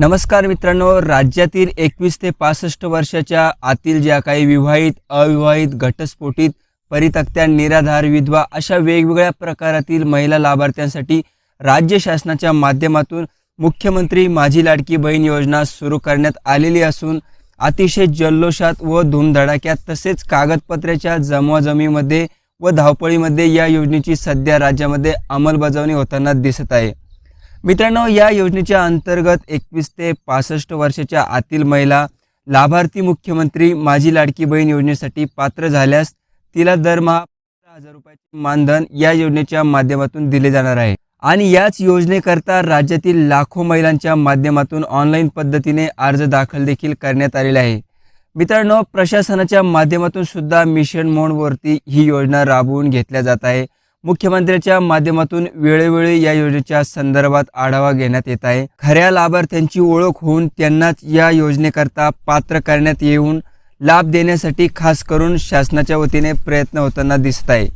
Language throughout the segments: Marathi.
नमस्कार मित्रांनो राज्यातील एकवीस ते पासष्ट वर्षाच्या आतील ज्या काही विवाहित अविवाहित घटस्फोटित परितक्त्या निराधार विधवा अशा वेगवेगळ्या प्रकारातील महिला लाभार्थ्यांसाठी राज्य शासनाच्या माध्यमातून मुख्यमंत्री माझी लाडकी बहीण योजना सुरू करण्यात आलेली असून अतिशय जल्लोषात व धूमधडाक्यात तसेच कागदपत्राच्या जमवाजमीमध्ये व धावपळीमध्ये या योजनेची सध्या राज्यामध्ये अंमलबजावणी होताना दिसत आहे. मित्रांनो या योजनेच्या अंतर्गत एकवीस ते पासष्ट वर्षाच्या आतील महिला लाभार्थी मुख्यमंत्री माझी लाडकी बहीण योजनेसाठी पात्र झाल्यास तिला दरमहा पंधरा हजार रुपयाचे मानधन या योजनेच्या माध्यमातून दिले जाणार आहे. आणि याच योजनेकरता राज्यातील लाखो महिलांच्या माध्यमातून ऑनलाईन पद्धतीने अर्ज दाखल देखील करण्यात आलेला आहे. मित्रांनो प्रशासनाच्या माध्यमातून सुद्धा मिशन मोडवरती ही योजना राबवून घेतल्या जात आहे. मुख्यमंत्र्यांच्या माध्यमातून वेळोवेळी या योजनेच्या संदर्भात आढावा घेण्यात येत आहे. खऱ्या लाभार्थ्यांची ओळख होऊन त्यांनाच या योजनेकरता पात्र करण्यात येऊन लाभ देण्यासाठी खास करून शासनाच्या वतीने प्रयत्न होताना दिसत आहे.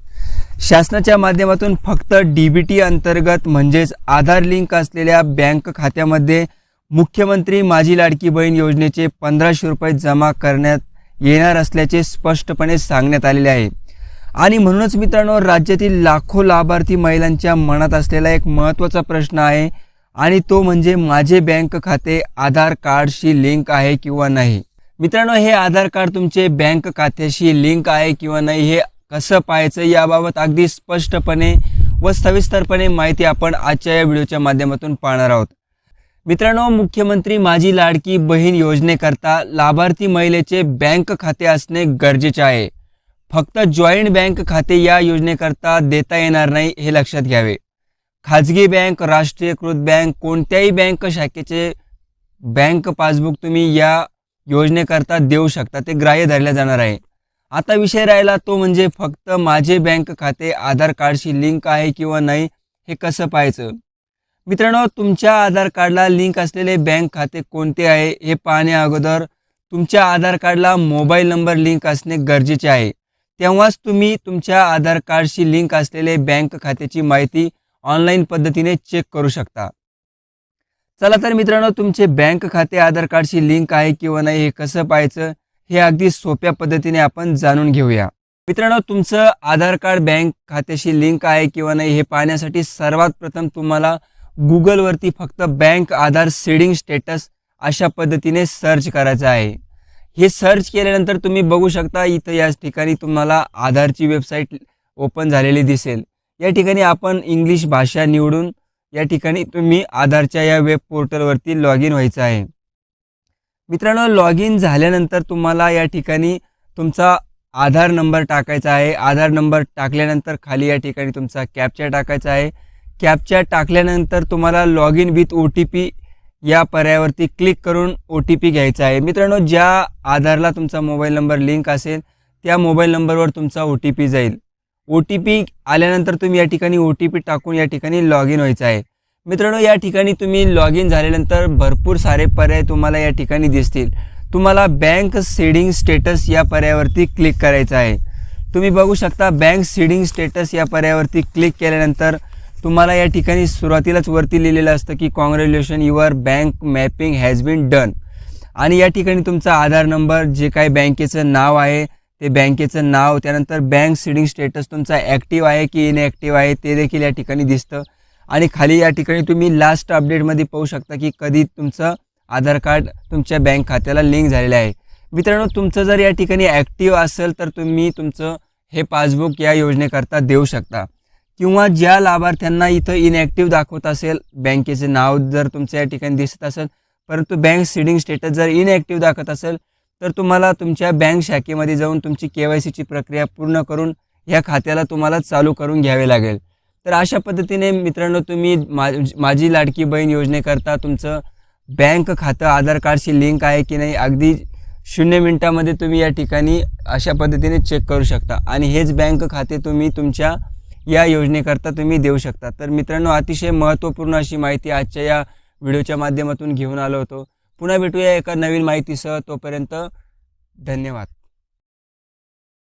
शासनाच्या माध्यमातून फक्त डी बी टी अंतर्गत म्हणजेच आधार लिंक असलेल्या बँक खात्यामध्ये मुख्यमंत्री माझी लाडकी बहीण योजनेचे पंधराशे रुपये जमा करण्यात येणार असल्याचे स्पष्टपणे सांगण्यात आलेले आहे. आणि म्हणूनच मित्रांनो राज्यातील लाखो लाभार्थी महिलांच्या मनात असलेला एक महत्त्वाचा प्रश्न आहे आणि तो म्हणजे माझे बँक खाते आधार कार्डशी लिंक आहे किंवा नाही. मित्रांनो हे आधार कार्ड तुमचे बँक खात्याशी लिंक आहे किंवा नाही हे कसं पाहायचं याबाबत अगदी स्पष्टपणे व सविस्तरपणे माहिती आपण आजच्या या व्हिडिओच्या माध्यमातून पाहणार आहोत. मित्रांनो मुख्यमंत्री माझी लाडकी बहीण योजनेकरता लाभार्थी महिलेचे बँक खाते असणे गरजेचे आहे. फक्त जॉईंट बँक खाते या योजनेकरता देता येणार नाही हे लक्षात घ्यावे. खाजगी बँक राष्ट्रीयकृत बँक कोणत्याही बँक शाखेचे बँक पासबुक तुम्ही या योजनेकरता देऊ शकता. ते ग्राह्य धरल्या जाणार आहे. आता विषय राहिला तो म्हणजे फक्त माझे बँक खाते आधार कार्डशी लिंक आहे किंवा नाही हे कसं पाहायचं? मित्रांनो तुमच्या आधार कार्डला लिंक असलेले बँक खाते कोणते आहे हे पाहण्या अगोदर तुमच्या आधार कार्डला मोबाईल नंबर लिंक असणे गरजेचे आहे. तेव्हाच तुम्ही तुमच्या आधार कार्डशी लिंक असलेले बँक खात्याची माहिती ऑनलाईन पद्धतीने चेक करू शकता. चला तर मित्रांनो तुमचे बँक खाते आधार कार्डशी लिंक आहे किंवा नाही हे कसं पाहायचं हे अगदी सोप्या पद्धतीने आपण जाणून घेऊया. मित्रांनो तुमचं आधार कार्ड बँक खात्याशी लिंक आहे किंवा नाही हे पाहण्यासाठी सर्वात प्रथम तुम्हाला गुगलवरती फक्त बँक आधार सेडिंग स्टेटस अशा पद्धतीने सर्च करायचं आहे. हे सर्च केल्यानंतर तुम्ही बघू शकता इथं याच ठिकाणी तुम्हाला आधारची वेबसाईट ओपन झालेली दिसेल. या ठिकाणी आपण इंग्लिश भाषा निवडून या ठिकाणी तुम्ही आधारच्या या वेब पोर्टलवरती लॉग इन व्हायचं आहे. मित्रांनो लॉग इन झाल्यानंतर तुम्हाला या ठिकाणी तुमचा आधार नंबर टाकायचा आहे. आधार नंबर टाकल्यानंतर खाली या ठिकाणी तुमचा कॅपचा टाकायचा आहे. कॅपचा टाकल्यानंतर तुम्हाला log in with O T P या पर्यायावरती क्लिक करून ओ टी पी घ्यायचा आहे. मित्रांनो ज्या आधारला तुमचा मोबाईल नंबर लिंक असेल त्या मोबाईल नंबरवर तुमचा ओ टी पी जाईल. ओ टी पी आल्यानंतर तुम्ही या ठिकाणी ओ टी पी टाकून या ठिकाणी लॉग इन व्हायचं आहे. मित्रांनो या ठिकाणी तुम्ही लॉग इन झाल्यानंतर भरपूर सारे पर्याय तुम्हाला या ठिकाणी दिसतील. तुम्हाला बँक सेडिंग स्टेटस या पर्यायावरती क्लिक करायचं आहे. तुम्ही बघू शकता बँक सीडिंग स्टेटस या पर्यायावरती क्लिक केल्यानंतर तुम्हाला या ठिकाणी सुरुवातीलाच वरती लिहिलेलं असतं की congratulation your bank mapping has been done आणि या ठिकाणी तुमचा आधार नंबर जे काही बँकेचं नाव आहे ते बँकेचं नाव त्यानंतर बँक सीडिंग स्टेटस तुमचा ॲक्टिव्ह आहे की इनॲक्टिव्ह आहे ते देखील या ठिकाणी दिसतं. आणि खाली या ठिकाणी तुम्ही लास्ट अपडेटमध्ये पाहू शकता की कधी तुमचं आधार कार्ड तुमच्या बँक खात्याला लिंक झालेलं आहे. मित्रांनो तुमचं जर या ठिकाणी ॲक्टिव्ह असेल तर तुम्ही तुमचं हे पासबुक या योजनेकरता देऊ शकता. किंवा ज्या लाभार्थ्यांना इथं इनॲक्टिव्ह दाखवत असेल बँकेचे नाव जर तुमच्या या ठिकाणी दिसत असेल परंतु बँक सीडिंग स्टेटस जर इनॲक्टिव्ह दाखवत असेल तर तुम्हाला तुमच्या बँक शाखेमध्ये जाऊन तुमची के वाय सीची प्रक्रिया पूर्ण करून ह्या खात्याला तुम्हाला चालू करून घ्यावे लागेल. तर अशा पद्धतीने मित्रांनो तुम्ही मा माझी लाडकी बहीण योजनेकरता तुमचं बँक खातं आधार कार्डशी लिंक आहे की नाही अगदी शून्य मिनटामध्ये तुम्ही या ठिकाणी अशा पद्धतीने चेक करू शकता. आणि हेच बँक खाते तुम्ही तुमच्या या योजनेकरता तुम्ही देऊ शकता. तर मित्रांनो अतिशय महत्त्वपूर्ण अशी माहिती आजच्या या व्हिडिओच्या माध्यमातून घेऊन आलो होतो. पुन्हा भेटूया एका नवीन माहितीसह. तोपर्यंत धन्यवाद.